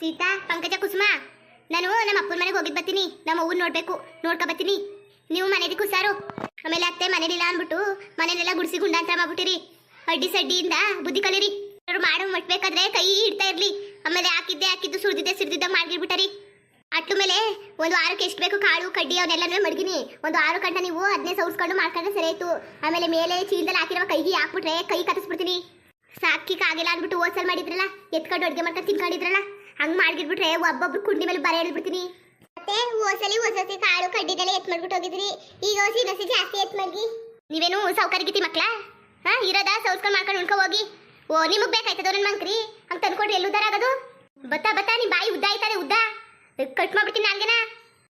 ಸೀತಾ, ಪಂಕಜ, ಕುಸುಮ, ನಾನು ನಮ್ಮ ಅಪ್ಪನ ಮನೆಗೆ ಹೋಗಿದ್ ಬರ್ತೀನಿ. ನಮ್ಮ ಅವ್ವನ್ ನೋಡ್ಬೇಕು, ನೋಡ್ಕೊ ಬರ್ತೀನಿ. ನೀವು ಮನೇಲಿ ಕುಸಾರು ಆಮೇಲೆ ಅತ್ತೆ ಮನೇಲಿಲ್ಲ ಅಂದ್ಬಿಟ್ಟು ಮನೇಲೆಲ್ಲ ಗುಡಿಸಿ ಗುಂಡಾಂತರ ಮಾಡ್ಬಿಟ್ಟಿರಿ. ಅಡ್ಡಿ ಸಡ್ಡಿಯಿಂದ ಬುದ್ಧಿ ಕಲಿರಿ. ಅವರು ಮಾಡೋ ಮಟ್ಬೇಕಾದ್ರೆ ಕೈ ಇಡ್ತಾ ಇರ್ಲಿ. ಆಮೇಲೆ ಹಾಕಿದ್ದೆ, ಹಾಕಿದ್ದು, ಸುರಿದಿದ್ದೆ, ಸಿರಿದಿದ್ದ ಮಾಡ್ಗಿರ್ಬಿಟ್ಟರಿ ಅಟ್ಲು ಮೇಲೆ ಒಂದು ವಾರಕ್ಕೆ ಎಷ್ಟು ಬೇಕು ಕಾಳು, ಕಡ್ಡಿ ಅವನ್ನೆಲ್ಲನೂ ಮಡಗಿನಿ. ಒಂದು ಆರು ಗಂಟೆ ನೀವು ಅದನ್ನೇ ಸೌಸ್ಕೊಂಡು ಮಾಡ್ಕೊಂಡ್ರೆ ಸರಿ ಆಮೇಲೆ ಮೇಲೆ ಚೀಲದಲ್ಲಿ ಹಾಕಿರೋ ಕೈಗೆ ಹಾಕ್ಬಿಟ್ರೆ ಕೈ ಕತ್ತಿಸ್ಬಿಡ್ತೀನಿ ಸಾಕಿಕ್ ಆಗಿಲ್ಲ ಅಂದ್ಬಿಟ್ಟು ಓಸಲ್ ಮಾಡಿದ್ರಲ್ಲ, ಎತ್ಕೊಂಡು ಅಡುಗೆ ಮಾಡ್ಕೊಂಡು ತಿನ್ಕೊಂಡಿದ್ರಲ್ಲ, ಹಂಗ್ ಮಾಡಿದ್ಬಿಟ್ರೆ ಒಬ್ಬೊಬ್ರು ಕುಂಡಿ ಮೇಲೆ ಬರ ಹೇಳ್ಬಿಡ್ತೀನಿ ಮತ್ತೆ ಓಸಲಿ ಹೊಸಸಿ ಕಾಳು, ಕಡ್ಡಿದೆಲ್ಲ ಎತ್ ಮಾಡ್ಬಿಟ್ಟು ಹೋಗಿದ್ರಿ. ಈಗ ಓಸಿ ನಸಿ ಜಾಸ್ತಿ ಎತ್ ಮಡ್ಗಿ. ನೀವೇನು ಸೌಕರ್ಯಗಿತಿ ಮಕ್ಳ? ಹಾ, ಇರೋದ? ಸೌಸ್ಕೊಂಡು ಮಾಡ್ಕೊಂಡು ಉಣ್ಕೊ ಹೋಗಿ. ಓ, ನಿಮಗೆ ಬೇಕಾಯ್ತದ ನನ್ನ ಮಂಕ್ರಿ ಹಂಗ್ ತಂದ್ಕೊಡ್ರಿ, ಎಲ್ಲಿ ಉದ್ದಾರ ಆಗೋದು? ಬತ್ತಾ ಬತ್ತಾ ನಿಮ್ಮ ಬಾಯಿ ಉದ್ದ ಆಯ್ತಾರೆ ಉದ್ದ. ಕಟ್ ಮಾಡ್ಬಿಡ್ತೀನಿ ನಾಲ್ಗೆನ.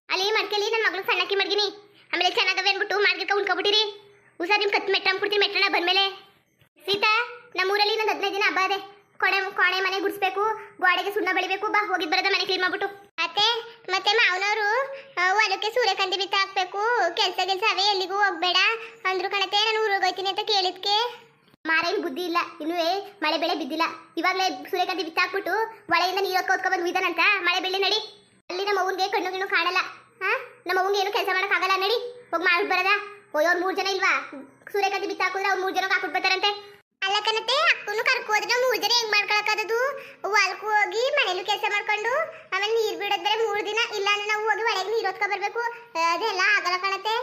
ಅಲ್ಲಿ ಮಡ್ಕೆಲಿ ನನ್ನ ಮಗಳು ಸಣ್ಣಕ್ಕೆ ಮಡ್ಗಿನಿ ಆಮೇಲೆ ಚೆನ್ನಾಗವೆ ಅನ್ಬಿಟ್ಟು ಮಾಡ್ಗಿರ್ಕ ಉಣ್ಕೊಬಿಟ್ಟಿರಿ. ಹುಷಾರ್ ನಿಮ್ ಕತ್ ಮೆಟ್ಟ ಅಂದ್ಬಿಡ್ತೀನಿ ಮೆಟ್ಟಣ ಬಂದ್ಮೇಲೆ. ಸೀತಾ ನಮ್ಮೂರಲ್ಲಿ ಇನ್ನೊಂದು ಹದಿನೈದು ದಿನ ಹಬ್ಬ ಕೋಣೆ ಕೊಡೆ ಕೋಣೆ ಮನೆ ಗುಡಿಸ್ಬೇಕು ಗೋಡೆಗೆ ಸುಣ್ಣ ಬೆಳಿಬೇಕು ಬಾ ಹೋಗಿ ಬರೋದ ಮನೆ ಕ್ಲೀನ್ ಮಾಡ್ಬಿಟ್ಟು. ಮತ್ತೆ ಮತ್ತೆ ಮಾವನವರು ಹೊಲಕ್ಕೆ ಸೂರ್ಯಕಾಂತಿ ಬಿತ್ತ ಹಾಕ್ಬೇಕು. ಕೆಲಸ ಕೆಲಸ ಅವೇ ಎಲ್ಲಿಗೂ ಹೋಗ್ಬೇಡ. ಅಂದ್ರು ಕಣತೆ ನಾನು ಊರಿಗೆ ಹೋಗ್ತೀನಿ ಅಂತ ಕೇಳಿದ್ಕೆ. ಮಾರೇನ್ ಬುದ್ಧಿ ಇಲ್ಲ. ಇನ್ನೂ ಮಳೆ ಬೆಳೆ ಬಿದ್ದಿಲ್ಲ. ಇವಾಗಲೇ ಸೂರ್ಯಕಾಂತಿ ಬಿತ್ತ ಹಾಕ್ಬಿಟ್ಟು ಹೊಳೆಯಿಂದ ನೀರು ಹೊತ್ಕೊತ್ಕೊ ಬಂದು ಉಯ್ದಾನಂತ ಮಳೆ ಬೆಳೆ ನಡಿ. ಅಲ್ಲಿ ನಮ್ಮ ಅವ್ನಿಗೆ ಕಣ್ಣು ಗಿಣ್ಣು ಕಾಣಲ್ಲ. ಹಾ? ನಮ್ಮ ಅವ್ನಿಗೆ ಏನು ಕೆಲಸ ಆಗಲ್ಲ. ನಡಿ, ಹೋಗಿ ಮಾಡಿ ಬರದ? ಅವ್ರು ಮೂರು ಜನ ಇಲ್ವಾ? ಸೂರ್ಯಕಾಂತಿ ಬಿತ್ತ ಅವ್ರು ಮೂರ್ ಜನ ಹಾಕ್ಬಿಟ್ಟು ಬರ್ತಾರಂತೆ. ಅಲ್ಲ ಕಣತೆ, ಅಕ್ಕನು ಕರ್ಕೋದ್ರೆ ಮೂರ್ ಜನ ಹೆಂಗ್ ಮಾಡ್ಕೊಳಕ್ಕದು ಹೊಲ್ಕು ಹೋಗಿ ಮನೇಲಿ ಕೆಲಸ ಮಾಡ್ಕೊಂಡು, ಆಮೇಲೆ ನೀರ್ ಬಿಡದ್ರೆ ಮೂರ್ ದಿನ, ಇಲ್ಲ ಅಂದ್ರೆ ನಾವು ಹೋಗಿ ಒಳಗೆ ನೀರ್ ಹೊತ್ಕೊ ಬರ್ಬೇಕು. ಅದೆಲ್ಲ ಆಗಲ್ಲ ಕಣತೆ.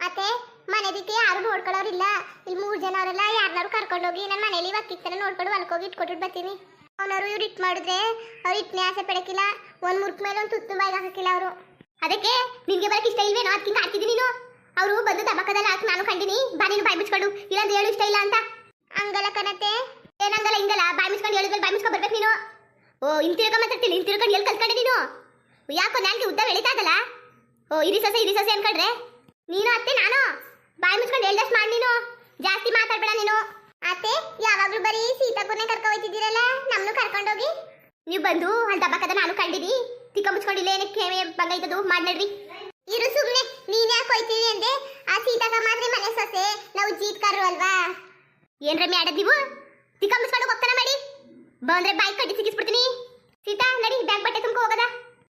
ಮತ್ತೆ ಮನೆದಿಕ್ಕೆ ಯಾರು ನೋಡ್ಕೊಳ್ಳೋರಿಲ್ಲ ಇಲ್ಲಿ. ಮೂರ್ ಜನ ಅವರೆಲ್ಲ ಯಾರನ್ನಾರು ಕರ್ಕೊಂಡೋಗಿ ನನ್ನ ಮನೇಲಿ ಒಕ್ಕಿತ್ತನ ನೋಡ್ಕೊಂಡು ಹೊಲ್ಕೋಗಿ ಇಟ್ಕೊಟ್ಟು ಬರ್ತೀನಿ. ಅವನವರು ಇವ್ರು ಇಟ್ ಮಾಡಿದ್ರೆ ಅವ್ರು ಇಟ್ ನ್ಯಾಸ ಪಡಕಿಲ್ಲ ಒಂದ್ ಮುರ್ಕ್ ಮೇಲೆ ಒಂದು ತುತ್ತು ಬಾಯಿಗೆ ಹಾಕಿಲ್ಲ ಅವರು. ಅದಕ್ಕೆ ನಿನ್ಗೆ ಬರಕ್ಕೆ ಇಷ್ಟ ಇಲ್ವೇನೋ? ಅದಕ್ಕಿಂತ ಹಾಕ್ತಿದ್ದೀನಿ ನೀನು? ಅವರು ಬಂದು ದಬಕದಲ್ಲಿ ಹಾಕಿ ನಾನು ಕಂಡಿನಿ. ಬಾ ನೀನು ಬಾಯಿ ಮುಚ್ಕೊಂಡು. ಇಲ್ಲಾಂದ್ರೆ ಹೇಳು ಇಷ್ಟ ಇಲ್ಲ ಅಂತ. ಹಂಗಲ್ಲ ಕಣತೆ. ಏನಂಗಲ್ಲ ಹಿಂಗಲ್ಲ. ಬಾಯಿ ಮುಚ್ಕೊಂಡು ಹೇಳಿದ್ರೆ ಬಾಯಿ ಮುಚ್ಕೊಂಡು ಬರ್ಬೇಕು ನೀನು. ಓ ಹಿಂತಿರ್ಕ ಮಾತಾಡ್ತೀನಿ. ತಿರ್ಕೊಂಡು ಎಲ್ಲಿ ಕಲ್ತ್ಕೊಂಡೆ ನೀನು? ಯಾಕೋ ನಾನು ಉದ್ದ ಬೆಳೀತಾ ಇದಲ್ಲ? ಓ ಇರಿ ಸೊಸೆ ಇರಿ ಸೊಸೆ ಅನ್ಕೊಂಡ್ರೆ. ನೀನು ಅತ್ತೆ ನಾನು? ಬಾಯಿ ಮುಚ್ಕೊಂಡು ಹೇಳ್ದಷ್ಟು ಮಾಡಿ ನೀನು? ಜಾಸ್ತಿ ಮಾತಾಡ್ಬೇಡ ನೀನು. ಅತ್ತೆ, ಯಾವಾಗ್ಲೂ ಬರೀ ಸೀತಾಪುರ್ನೆ ಕರ್ಕೊ ಹೋಯ್ತಿದ್ದೀರಲ್ಲ? ನಮ್ಮನ್ನು ಕರ್ಕೊಂಡೋಗಿ. ನೀವು ಬಂದು ಅಲ್ಲಿ ದಬ್ಬಕದ ನಾನು ಕಂಡಿದ್ದೀನಿ ತಿಕ್ಕ ಮುಚ್ಕೊಂಡಿಲ್ಲ ಏನಕ್ಕೆ ಬಂಗ ಇದ್ದದು ಮಾಡ್ನಡ್ರಿ ಇರು ಸುಮ್ಮನೆ ನೀನ್ ಯಾಕೆ ಹೋಯ್ತೀನಿ ಅಂದೆ? ಆ ಸೀತಾಕ ಮಾತ್ರ ಮನೆ ಸೊಸೆ, ನಾವು ಜೀತ್ಕಾರರು ಅಲ್ವಾ? ಏನ್ರ ಮ್ಯಾಡದ್ ನೀವು? ತಿಕ್ಕ ಮುಚ್ಕೊಂಡು ಹೋಗ್ತಾನ ಮಾಡಿ. ಬಂದ್ರೆ ಬೈಕ್ ಕಟ್ಟಿ ಸಿಗಿಸ್ಬಿಡ್ತೀನಿ ಸೀತಾ, ನಡಿ, ಬ್ಯಾಗ್ ಬಟ್ಟೆ ತುಂಬ ಹೋಗದ.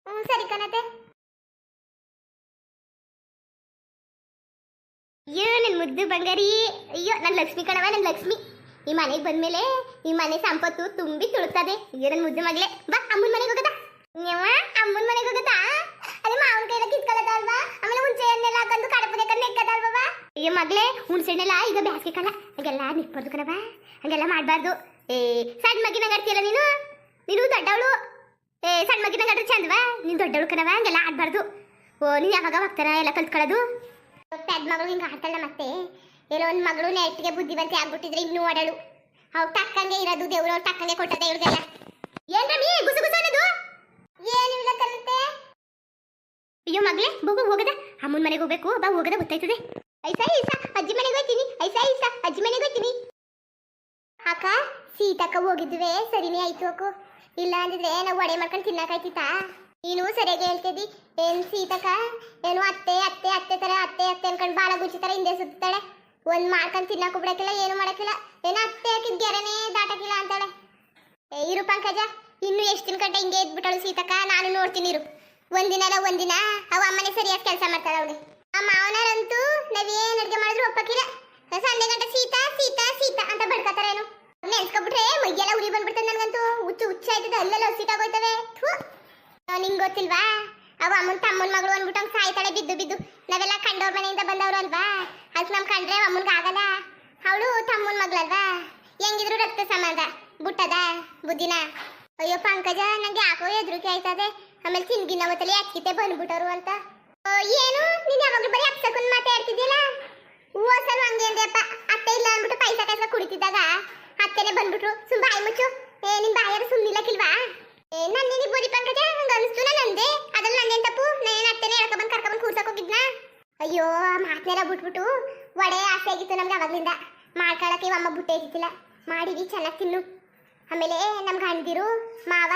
ಹ್ಞೂ ಸರಿ ಕಣತೆ ಅಯ್ಯೋ ನನ್ನ ಮುದ್ದು ಬಂಗಾರಿ. ಅಯ್ಯೋ ನನ್ನ ಲಕ್ಷ್ಮಿ ಕಣವ ನನ್ನ ಲಕ್ಷ್ಮಿ. ಈ ಮನೆಗೆ ಬಂದ್ಮೇಲೆ ಈ ಮನೆ ಸಂಪತ್ತು ತುಂಬಿ ತುಳುತ್ತದೆ ಅಯ್ಯೋ ನನ್ನ ಮುದ್ದು ಮಗಳೇ. ಬಾ, ಅಮ್ಮನ ಮನೆಗೆ ಹೋಗದ. ನೀವ ಅಮ್ಮನ ಮನೆಗೆ ಹೋಗದ? ಅದೇ ಮಾವನ ಕೈಲ ಕಿತ್ಕೊಳ್ಳದ ಅಲ್ವಾ? ಆಮೇಲೆ ಹುಣಸೆ ಹಣ್ಣೆಲ್ಲ ಹಾಕೊಂಡು ಕಡಪದೆ ಕಣ್ಣು ನೆಕ್ಕದಲ್ವಾ ಅಯ್ಯೋ, ಮಗಳೇ ಹುಣಸೆ ಹಣ್ಣೆಲ್ಲ ಈಗ ಬ್ಯಾಸ್ಗೆ ಕಾಲ. ಹಂಗೆಲ್ಲ ನಿಕ್ಬಾರ್ದು ಕಣವ ಹಂಗೆಲ್ಲ ಮಾಡಬಾರ್ದು. ಏ, ಸಣ್ಣ ಮಗಿನ ಆಡ್ತೀಯಲ್ಲ ನೀನು? ನೀನು ದೊಡ್ಡವಳು. ಏ, ಸಣ್ಣ ಮಗಿನ ಆಡ್ರೆ ಚಂದವಾ? ನೀನು ದೊಡ್ಡವಳು ಕಣವ ಹಂಗೆಲ್ಲ ಆಡಬಾರ್ದು. ಓ, ನೀನು ಯಾವಾಗ ಹೋಗ್ತಾರ? ಎಲ್ಲ ಕಲ್ತ್ಕೊಳ್ಳೋದು ಪೆದ್ ಮಗಳು ಹಿಂಗೆ ಆಡ್ತಾಳ ಮತ್ತೆ? ಏನೋ ಒಂದು ಮಗಳು ನೆಟ್ಟಿಗೆ ಬುದ್ಧಿವಂತೆ ಆಗ್ಬಿಟ್ಟಿದ್ರೆ ಇನ್ನೂ ಆಡಳು ಅವ್ರು ತಕ್ಕಂಗೆ ಇರೋದು ದೇವ್ರು, ಅವ್ರು ತಕ್ಕಂಗೆ ಕೊಟ್ಟದ ಇವ್ರಿಗೆಲ್ಲ. ಏನ್ ರಮಿ ಗುಸು ಗುಸು ಅನ್ನೋದು? ಏನಿಲ್ಲ ಕಲಿತೆ ಅಯ್ಯೋ ಮಗಳೇ ಬೋಗು ಹೋಗದ. ಅಮ್ಮನ ಮನೆಗೆ ಹೋಗ್ಬೇಕು, ಬಾ, ಹೋಗದ, ಗೊತ್ತಾಯ್ತದೆ. ಐಸಾ ಐಸಾ, ಅಜ್ಜಿ ಮನೆಗೆ ಹೋಗ್ತೀನಿ ಐಸಾ ಐಸಾ, ಅಜ್ಜಿ ಮನೆಗೆ ಹೋಗ್ತೀನಿ ಅಕ್ಕ, ಸೀತಕ್ಕ ಹೋಗಿದ್ವಿ. ಸರಿನೇ ಆಯ್ತು ಅಕ್ಕು. ಇಲ್ಲ ಅಂದಿದ್ರೆ ನಾವು ಒಡೆ ಮಾಡ್ಕೊಂಡು ತಿನ್ನಕಾಯ್ತಿತ್ತಾ ನೀನು ಸರಿಯಾಗಿ ಹೇಳ್ತಿದ್ದಿ? ಏನ್ ಸೀತಕ? ಏನು ಅತ್ತೆ ಅತ್ತೆ ಅತ್ತೆ ತರ, ಅತ್ತೆ ಅತ್ತೆ ಅನ್ಕೊಂಡು ಬಾಳ ಗುಚ್ಚಿ ತರ ಹಿಂದೆ ಸುತ್ತಾಳೆ ಒಂದ್ ಮಾಡ್ಕೊಂಡು ತಿನ್ನಕ್ ಬಿಡಕ್ಕಿಲ್ಲ ಏನು ಮಾಡಕ್ಕಿಲ್ಲ. ಏನೋ ಅತ್ತೆ ಹಾಕಿದ್ ಗೆರೆನೇ ದಾಟಕ್ಕಿಲ್ಲ ಅಂತಾಳೆ. ಏ, ಇರು ಪಂಕಜ, ಇನ್ನು ಎಷ್ಟು ದಿನ ಗಂಟೆ ಹಿಂಗೆ ಇದ್ಬಿಟ್ಟಳು ಸೀತಕ? ನಾನು ನೋಡ್ತೀನಿ ಇರು. ಒಂದಿನ ಅಲ್ಲ ಒಂದಿನ ಅವ ಅಮ್ಮನೆ ಸರಿಯಾಗಿ ಕೆಲಸ ಮಾಡ್ತಾಳೆ ಅವಳಿಗೆ ಆ ಮಾವನರಂತೂ ನಾವೇನ್ ಅಡ್ಗೆ ಮಾಡಿದ್ರು ಒಪ್ಪಕ್ಕಿಲ್ಲ. ಸಂಜೆ ಗಂಟೆ ಸೀತಾ ಸೀತಾ ಸೀತಾ ಅಂತ ಬಡ್ಕತಾರೇನು. ನೆನ್ಸ್ಕೊಬಿಟ್ರೆ ಮೈಗೆಲ್ಲ ಉರಿ ಬಂದ್ಬಿಡ್ತದೆ ನನಗಂತೂ. ಹುಚ್ಚು ಹುಚ್ಚ ಆಯ್ತದೆ ಅಲ್ಲೆಲ್ಲ ಸೀಟಾಗೋಯ್ತವೆ ಥೂ. ನಿಂಗೆ ಗೊತ್ತಿಲ್ವಾ? ಅವ ಅಮ್ಮನ ತಮ್ಮನ ಮಗಳು ಅಂದ್ಬಿಟ್ಟು ಹಂಗ್ ಸಾಯ್ತಾಳೆ, ಬಿದ್ದು ಬಿದ್ದು. ನಾವೆಲ್ಲ ಕಂಡವ್ರ ಮನೆಯಿಂದ ಬಂದವ್ರು ಅಲ್ವಾ? ಅದು ನಮ್ ಕಂಡ್ರೆ ಅಮ್ಮನ್ಗೆ ಆಗಲ್ಲ. ಅವಳು ತಮ್ಮನ ಮಗಳಲ್ವಾ ಹೆಂಗಿದ್ರು ರಕ್ತ ಸಂಬಂಧ. ಬುಟ್ಟದ? ಬುದ್ಧಿನ? ಅಯ್ಯೋ, ಪಂಕಜ, ನಂಗೆ ಯಾಕೋ ಎದ್ರು ಆಯ್ತದೆ. ಆಮೇಲೆ ತಿನ್ಗಿನ ಹೊತ್ತಲ್ಲಿ ಅಕ್ಕಿತೆ ಬಂದ್ಬಿಟ್ಟರು ಅಂತ. ಏನು? ನೀನ್ ಯಾವಾಗಲೂ ಬರೀ ಅಪ್ಸಕೊಂಡ್ ಮಾತಾಡ್ತಿದ್ಯಲ್ಲ? ಓಸಲು ಹಂಗೆ ಅಂದೆಪ್ಪ ಅತ್ತೆ ಇಲ್ಲ ಅಂದ್ಬಿಟ್ಟು ಪೈಸಾ ಕಾಸ ಕುಡಿತಿದ್ದಾಗ ಅತ್ತೆನೆ ಬಂದ್ಬಿಟ್ರು. ಸುಮ್ ಬಾಯಿ ಮುಚ್ಚು. ಏ, ನಿನ್ ಬಾಯಾರು ಸುಮ್ನಿಲ್ಲಕ್ಕಿಲ್ವಾ? ಏ ನನ್ನೇನಿ ಬೋದಿ ಪಂಕಜ? ನಂದೆ. ಅದಲ್ಲ ತಪ್ಪು? ನಾನು ಅತ್ತೆನೆ ಕರ್ಕ ಕರ್ಕೊಬಂದ್ ಕೂರ್ಸಕ್ ಹೋಗಿದ್ನಾ? ಅಯ್ಯೋ, ಮಾತನೆಲ್ಲ ಬಿಟ್ಬಿಟ್ಟು ವಡೆ ಆಸೆ ಆಗಿತ್ತು ನಮ್ಗೆ ಅವಾಗ್ಲಿಂದ. ಮಾಡ್ಕೊಳಕ್ಕೆ ಅಮ್ಮ ಬುಟ್ಟೆ ಇದ್ದಿಲ್ಲ ಮಾಡಿದಿ ಚೆನ್ನಾಗಿ ತಿನ್ನು. ಆಮೇಲೆ ನಮ್ಗೆ ಹಣ್ದಿರು, ಮಾವ,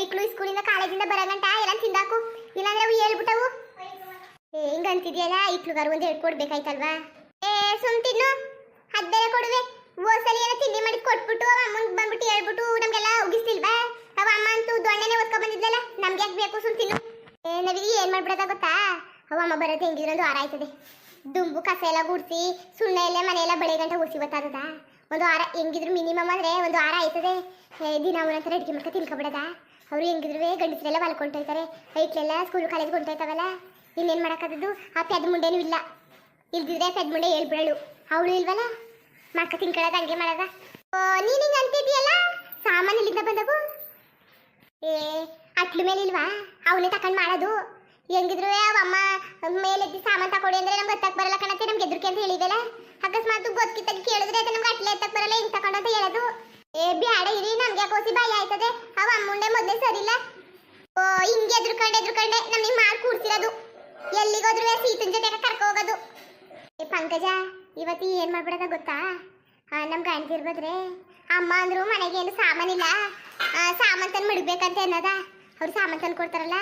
ಐಕ್ಳು ಸ್ಕೂಲಿಂದ ಕಾಲೇಜಿಂದ ಬರಗಂಟ ಎಲ್ಲ ತಿಂದಾಕು. ಇಲ್ಲಾಂದ್ರೆ ಅವು ಹೇಳ್ಬಿಟ್ಟವು. ಹಿಂಗಂತಿದ್ಯಲ್ಲ ಇಟ್ಲುಗಾರು ಒಂದು ಹೇಳ್ಕೊಡ್ಬೇಕಾಯ್ತಲ್ವಾ ಕೊಡ್ಬೇಕಾಯ್ತಲ್ವಾ? ಏ, ಸುಮ್ ತಿನ್ನು. ಅದ್ ಬೇರೆ ಕೊಡುವೆ. ಓಸಲಿ ಏನ ತಿಂಡಿ ಮಾಡಿ ಕೊಟ್ಬಿಟ್ಟು ಅಮ್ಮನ್ ಬಂದ್ಬಿಟ್ಟು ಹೇಳ್ಬಿಟ್ಟು ನಮ್ಗೆಲ್ಲ ಉಗಿಸ್ತಿಲ್ವಾ? ಅವ ಅಮ್ಮ ಅಂತೂ ಯಾಕೆ ಬೇಕು ಸುಮ್ ತಿನ್ನು? ಏ, ನಾವಿಗೆ ಏನ್ ಮಾಡ್ಬಿಡೋದ ಗೊತ್ತಾ? ಅವ ಅಮ್ಮ ಬರೋದು ಹೆಂಗಿದ್ರೆ ಒಂದು ವಾರ ಆಯ್ತದೆ. ದುಂಬು ಕಸ ಎಲ್ಲ ಗುಡಿಸಿ, ಸುಣ್ಣ ಎಲ್ಲ ಮನೆಯೆಲ್ಲ ಬೆಳೆ ಗಂಟೆ ಒಸಿ ಗೊತ್ತಾಗದ ಒಂದು ವಾರ ಹೆಂಗಿದ್ರು ಮಿನಿಮಮ್ ಅಂದ್ರೆ ಒಂದು ವಾರ ಆಯ್ತದೆ. ದಿನ ಒಂದೊಂಥರ ಅಡಿಗೆ ಮಾಡ್ಕೊ ತಿನ್ಕೊಬಿಡದ? ಅವರು ಹೆಂಗಿದ್ರು ಗಂಡಸರೆಲ್ಲ ಹೊಲ್ಕೊಂಡೋಯ್ತಾರೆ ಐಟ್ಲೆಲ್ಲ ಸ್ಕೂಲ್ ಕಾಲೇಜ್ ಕೊಂಡೋಯ್ತಾವಲ್ಲ ಇನ್ನೇನು ಮಾಡೋಕ್ಕದ್ದು ಆ ಪೆದ್ ಮುಂಡೆನೂ ಇಲ್ಲ. ಇಲ್ದಿದ್ರೆ ಪೆದ್ ಮುಂಡೆ ಹೇಳ್ಬಿಡಳು. ಅವಳು ಇಲ್ವಲ್ಲ? ಮಾಡ್ಕೊ ತಿನ್ಕೊಳ್ಳೋದು ಹಂಗೆ ಮಾಡೋದ. ನೀನು ಹಿಂಗೆ ಅಂತಿದ್ಯಲ್ಲ ಸಾಮಾನು ಇಲ್ಲಿಂದ ಬಂದವು? ಏ, ಅಟ್ಲು ಮೇಲೆ ಇಲ್ವಾ? ಅವನೇ ತಕೊಂಡ್ ಮಾಡೋದು. ಹೆಂಗಿದ್ರು ಅಮ್ಮ ಮೇಲೆದ್ದು ಸಾಮಾನು ತಕೊಡಿ ಅಂದ್ರೆ ನಮ್ಗೆ ಹತ್ತಕ್ಕೆ ಬರಲ್ಲ ಕಣತ್ತೆ, ನಮ್ಗೆ ಎದ್ರಿಕೆ ಅಂತ ಹೇಳಿದಲ್ಲ ಅಕಸ್ಮಾತ್ ಗೊತ್ತಿದ್ದಾಗ ಕೇಳಿದ್ರೆ ಅದು ನಮ್ಗೆ ಅಟ್ಲೆ ಎತ್ತಕ್ ಬರಲ್ಲ, ಹಿಂಗ್ ತಕೊಂಡ ಅಂತ ಹೇಳೋದು? ಏ, ಬ್ಯಾಡ ಇರಿ, ನಮ್ಗೆ ಕೋಸಿ ಭಯ ಆಯ್ತದೆ. ಅವ ಅಮ್ಮುಂಡೆ ಮೊದಲೇ ಸರಿಲ್ಲ. ಓ, ಹಿಂಗೆ ಎದ್ರುಕೊಂಡೆ ಎದ್ರುಕೊಂಡೆ ನಮ್ಗೆ ಮಾಡಿ ಕೂಡ್ಸಿರೋದು. ಎಲ್ಲಿಗೋದ್ರು ಸೀತನ್ ಜೊತೆ ಕರ್ಕೊ ಹೋಗೋದು ಏ, ಪಂಕಜ, ಇವತ್ತು ಏನ್ ಮಾಡ್ಬಿಡದ ಗೊತ್ತಾ? ನಮ್ ಗಂಡ್ತಿರ್ಬದ್ರೆ ಅಮ್ಮ ಅಂದ್ರು ಮನೆಗೆ ಏನು ಸಾಮಾನ್ ತಂದು ಮಡಗ್ಬೇಕಂತ ಅನ್ನದ. ಅವ್ರು ಸಾಮಾನು ತಂದು ಕೊಡ್ತಾರಲ್ಲ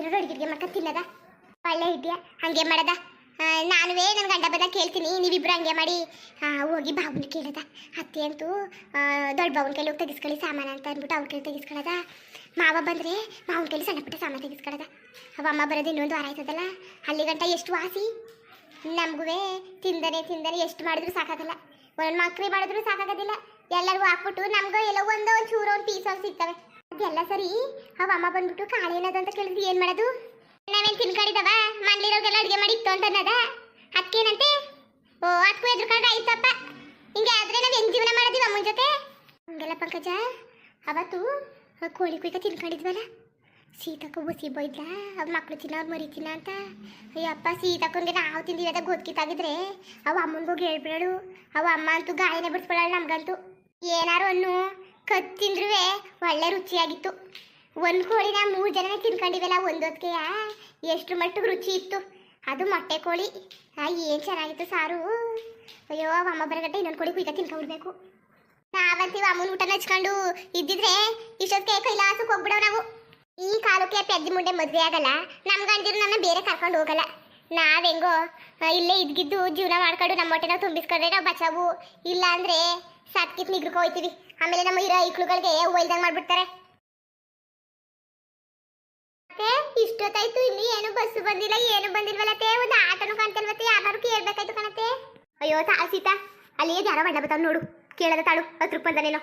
ಎರಡು ಅಡುಗೆ ಮಾಡ್ಕೊಂಡು ತಿನ್ನದ. ಒಳ್ಳೆ ಇದೆಯಾ? ಹಂಗೆ ಮಾಡದ. ನಾನುವೇ ನನ್ನ ಗಂಡ ಬಂದಾಗ ಕೇಳ್ತೀನಿ, ನೀವಿಬ್ರು ಹಂಗೆ ಮಾಡಿ. ಹೋಗಿ ಬಾಬುನ ಕೇಳದ. ಅತ್ತೆ ಅಂತೂ ದೊಡ್ಡ ಬಾವನ ಕೈಲಿ ಹೋಗಿ ತೆಗಿಸ್ಕೊಳ್ಳಿ ಸಾಮಾನು ಅಂತ ಅಂದ್ಬಿಟ್ಟು ಅವ್ರ ಕೈಲಿ ತೆಗಿಸ್ಕೊಳ್ಳೋದ. ಮಾವ ಬಂದ್ರೆ ಮಾವನ ಕೈಲಿ ಸಣ್ಣ ಪುಟ್ಟ ಸಾಮಾನು ತೆಗಿಸ್ಕೊಳ್ಳೋದ. ಅವ ಅಮ್ಮ ಬರೋದು ಇನ್ನೊಂದು ವಾರ ಆಯ್ತದಲ್ಲ? ಅಲ್ಲಿ ಗಂಟ ಎಷ್ಟು ವಾಸಿ? ನಮಗೂ ತಿಂದನೆ ತಿಂದನೆ ಎಷ್ಟು ಮಾಡಿದ್ರು ಸಾಕಾಗಲ್ಲ. ಒಂದೊಂದು ಮಕ್ರಿ ಮಾಡಿದ್ರು ಸಾಕಾಗೋದಿಲ್ಲ. ಎಲ್ಲರಿಗೂ ಹಾಕ್ಬಿಟ್ಟು ನಮ್ಗೆ ಎಲ್ಲ ಒಂದೋ ಒಂದು ಚೂರು ಒಂದು ಪೀಸ್ ಒಂದು ಸಿಗ್ತವೆ. ಅದೆಲ್ಲ ಸರಿ? ಅವ ಅಮ್ಮ ಬಂದ್ಬಿಟ್ಟು ಕಾಳು ಏನದ ಅಂತ ಕೇಳಿದ್ರೆ ಏನು ಮಾಡೋದು? ನಾವೇನು ತಿನ್ಕೊಂಡಿದ್ದವ? ಮನೇಲಿರೋರ್ಗೆಲ್ಲ ಅಡುಗೆ ಮಾಡಿ ಇತ್ತು ಅಂತ ಅನ್ನದ? ಅದಕ್ಕೇನಂತೆ? ಓ, ಅದಕ್ಕೂ ಎದ್ರುಕೊಂಡ್ರೆ ಆಯ್ತಪ್ಪ. ಹಿಂಗೆ ಆದ್ರೆ ನಾವು ಹೆಂಗ್ ಜೀವನ ಮಾಡೋದಿವ ಅಮ್ಮನ ಜೊತೆ? ಹಂಗೆಲ್ಲ ಪಂಕಜ, ಅವತ್ತು ಕೋಳಿ ಕುಯ್ಕ ತಿನ್ಕೊಂಡಿದ್ವಲ್ಲ? ಸೀತಕ್ಕ ಬಸಿ ಬೈದ್ಲ? ಅವ್ ಮಕ್ಳು ತಿನ್ನ, ಅವ್ರು ಮರಿ ತಿನ್ನ ಅಂತ? ಅಯ್ಯಪ್ಪ ಸೀತಕ್ಕನ್ಗೆ ನಾವು ತಿಂದಿರೋದ ಗೊತ್ತಿತ್ತಾಗಿದ್ರೆ ಅವ ಅಮ್ಮನಿಗೋಗಿ ಹೇಳ್ಬಿಡಳು. ಅವ ಅಮ್ಮ ಅಂತೂ ಗಾಯನೇ ಬಿಡಿಸ್ಬಿಡಳು ನಮ್ಗಂತೂ. ಏನಾರು ಅನ್ನು ಕತ್ ತಿಂದ್ರುವೆ ಒಳ್ಳೆ ರುಚಿಯಾಗಿತ್ತು. ಒಂದು ಕೋಳಿನ ಮೂರು ಜನ ತಿನ್ಕೊಂಡಿವಲ್ಲ ಒಂದೊತ್ತಿಗೆಯ ಎಷ್ಟು ಮಟ್ಟಿಗೆ ರುಚಿ ಇತ್ತು. ಅದು ಮೊಟ್ಟೆ ಕೋಳಿ. ಏನು ಚೆನ್ನಾಗಿತ್ತು ಸಾರು. ಅಯ್ಯೋ ಅಮ್ಮ ಬರಗಟ್ಟೆ ಇನ್ನೊಂದು ಕೋಳಿ ಕುಯ್ಕ ತಿನ್ಕೊಂಡ್ಬಿಡ್ಬೇಕು. ನಾವಂತೀವಿ ಅಮ್ಮನ ಊಟ ಹಚ್ಕೊಂಡು ಇದ್ದಿದ್ರೆ ಇಷ್ಟೊತ್ತಿಗೆ ಕೈಲಾಸಕ್ಕೆ ಹೋಗ್ಬಿಡೋ ನಾವು. ಈ ಕಾಲಕ್ಕೆ ಪೆದ್ದ ಮುಂಡೆ ಮದುವೆ ಆಗಲ್ಲ. ನಮ್ಮ ಗಂಡಿರು ನನ್ನ ಬೇರೆ ಕರ್ಕೊಂಡು ಹೋಗಲ್ಲ. ನಾವೆಂಗೋ ಇಲ್ಲೇ ಇದ್ಗಿದ್ದು ಜೀವನ ಮಾಡ್ಕೊಂಡು ನಮ್ಮ ಹೊಟ್ಟೆ ನಾವು ತುಂಬಿಸ್ಕೊಂಡ್ರೆ ನಾವು ಬಚಾವು. ಇಲ್ಲ ಸತ್ಕಿತ್ ನಿಗ್ರಕ್ಕೆ ಹೋಯ್ತೀವಿ. ಆಮೇಲೆ ನಮ್ಮ ಇರೋ ಐಕ್ಳುಗಳಿಗೆ ಒಯ್ದಂಗ್ ಮಾಡ್ಬಿಡ್ತಾರೆ. ಇಷ್ಟೊತ್ತಾಯ್ತು ಇಲ್ಲಿ ಏನು ಬಸ್ಸು ಬಂದಿಲ್ಲ, ಏನು ಬಂದಿಲ್ವಲ್ಲತ್ತೆ ಒಂದು ಆಟೋನು ಕಾಣ್ತಲ್ವತ್ತೆ ಯಾರು ಕೇಳ್ಬೇಕಾಯ್ತು ಕಣತ್ತೆ? ಅಯ್ಯೋ ತಾ ಸೀತಾ, ಅಲ್ಲಿ ಯಾರೋ ಬಣ್ಣ ಬರ್ತಾವ್ ನೋಡು. ಕೇಳದ ತಾಳು ರೂಪಾಯಿ ಅಂತಾನೇನೋ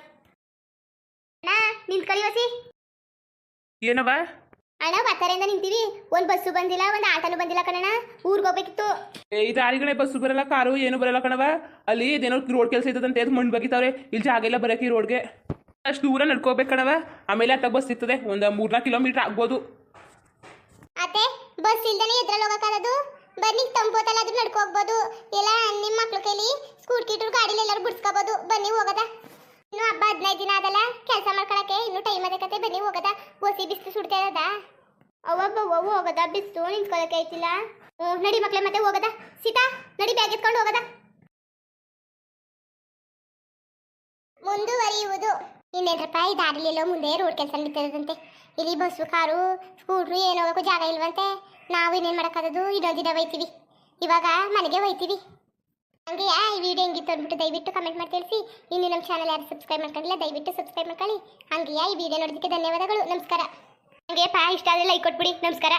ಅಣ್ಣ, ನಿಂತ್ಕೊಳ್ಳಿ ವಸಿ. ಏನವ ಅಣ್ಣ ಬತ್ತಾರೆಯಿಂದ ನಿಂತೀವಿ. ಒಂದ್ ಬಸ್ಸು ಬಂದಿಲ್ಲ ಒಂದ್ ಆಟೋನು ಬಂದಿಲ್ಲ ಕಣಣ್ಣ. ಊರ್ಗ್ ಹೋಗ್ಬೇಕಿತ್ತು. ಏ ಈ ದಾರಿಗಳೇ ಬಸ್ಸು ಬರಲ್ಲ ಕಾರು ಏನು ಬರಲ್ಲ ಕಣವ ಅಲ್ಲಿ ಇದೇನೋ ರೋಡ್ ಕೆಲಸ ಇರ್ತದಂತೆ ಅದು ಮಣ್ಣು ಬಗಿತಾವ್ರೆ. ಇಲ್ಲಿ ಜಾಗ ಇಲ್ಲ ಬರಕ್ಕೆ ಈ ರೋಡ್ಗೆ ಅಷ್ಟು ದೂರ ನಡ್ಕೋಬೇಕು ಕಣವ ಆಮೇಲೆ ಅಟ್ಟ ಬಸ್ ಸಿಗ್ತದೆ. ಒಂದು ಮೂರ್ನಾಲ್ಕು ಕಿಲೋಮೀಟರ್ ಆಗ್ಬೋದು. ಅತ್ತೆ ಬಸ್ ಇಲ್ದೇನೆ ಎದ್ರಲ್ಲಿ ಹೋಗಕ್ಕಾಗದು? ಬನ್ನಿ ತಂಪೋತಲ್ಲ ಅದು ನಡ್ಕೊ ಹೋಗ್ಬೋದು ಇಲ್ಲ ನಿಮ್ಮ ಮಕ್ಳು ಕೈಲಿ ಸ್ಕೂಟ್ ಕೀಟ್ರು ಗಾಡಿಲಿ ಎಲ್ಲರೂ ಬಿಡ್ಸ್ಕೋಬೋದು ಬನ್ನಿ ಹೋಗದ. ಇನ್ನು ಹಬ್ಬ ಹದಿನೈದು ದಿನ ಆದಲ್ಲ ಕೆಲಸ ಮಾಡ್ಕೊಳಕ್ಕೆ. ಇನ್ನು ಟೈಮ್ ಅದಕ್ಕತೆ ಬನ್ನಿ ಹೋಗದ. ಓಸಿ ಬಿಸ್ತು ಸುಡ್ತಾ ಇರೋದ? ಅವಬ್ಬ ಅವ್ವ ಹೋಗದ? ಬಿಸ್ತು ನಿಂತ್ಕೊಳಕ್ಕೆ ಐತಿಲ್ಲ ನಡಿ ಮಕ್ಳೆ, ಮತ್ತೆ ಹೋಗದ? ಸೀತಾ, ನಡಿ ಬ್ಯಾಗ್ ಎತ್ಕೊಂಡು ಹೋಗದ? ಮುಂದುವರಿಯುವುದು. ಇನ್ನೇನ್ರಪ್ಪ, ಈ ದಾರಿಲೆಲ್ಲೋ ಮುಂದೆ ರೋಡ್ ಕೆಲಸ ನಡೀತಿರೋದಂತೆ. ಇಲ್ಲಿ ಬಸ್ಸು, ಕಾರು ಸ್ಕೂಟ್ರು ಏನು ಹೋಗೋಕ್ಕೂ ಜಾಗ ಇಲ್ವಂತೆ. ನಾವು ಇನ್ನೇನು ಮಾಡೋಕ್ಕಾಗದು ಇನ್ನೊಂದು ದಿನ ಒಯ್ತೀವಿ ಇವಾಗ ಮನೆಗೆ ಒಯ್ತೀವಿ ಹಂಗೆ ಈ ವಿಡಿಯೋ ಹೆಂಗಿತ್ತು ಅಂದ್ಬಿಟ್ಟು ದಯವಿಟ್ಟು ಕಮೆಂಟ್ ಮಾಡಿ ತಿಳಿಸಿ. ಇನ್ನು ನಮ್ಮ ಚಾನಲ್ ಯಾರು ಸಬ್ಸ್ಕ್ರೈಬ್ ಮಾಡ್ಕೊಂಡಿಲ್ಲ, ದಯವಿಟ್ಟು ಸಬ್ಸ್ಕ್ರೈಬ್ ಮಾಡ್ಕೊಳ್ಳಿ. ಹಂಗೆ ಈ ವಿಡಿಯೋ ನೋಡೋದಕ್ಕೆ ಧನ್ಯವಾದಗಳು. ನಮಸ್ಕಾರ. ಹಂಗೆ ಪಾ, ಇಷ್ಟ ಆದರೆ ಲೈಕ್ ಕೊಟ್ಬಿಡಿ. ನಮಸ್ಕಾರ.